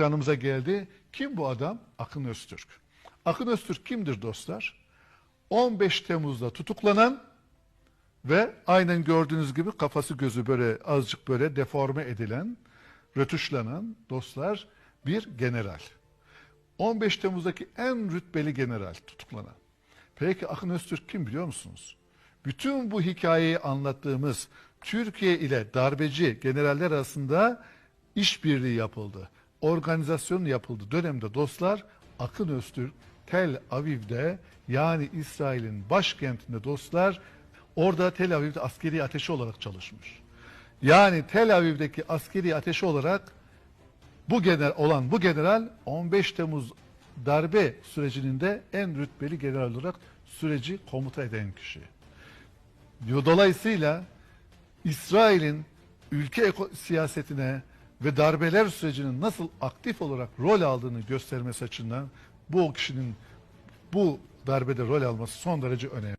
ekranımıza geldi. Kim bu adam? Akın Öztürk. Akın Öztürk kimdir dostlar? 15 Temmuz'da tutuklanan ve aynen gördüğünüz gibi kafası gözü böyle azıcık böyle deforme edilen, rötuşlanan dostlar bir general. 15 Temmuz'daki en rütbeli general tutuklanan. Peki Akın Öztürk kim biliyor musunuz? Bütün bu hikayeyi anlattığımız Türkiye ile darbeci generaller arasında işbirliği yapıldı. Organizasyon yapıldı. Dönemde dostlar Akın Öztürk Tel Aviv'de yani İsrail'in başkentinde dostlar orada Tel Aviv'de askeri ateşi olarak çalışmış. Yani Tel Aviv'deki askeri ateşi olarak bu general olan bu general 15 Temmuz darbe sürecinin de en rütbeli general olarak süreci komuta eden kişi. Dolayısıyla İsrail'in ülke siyasetine ve darbeler sürecinin nasıl aktif olarak rol aldığını göstermesi açısından bu kişinin bu darbede rol alması son derece önemli.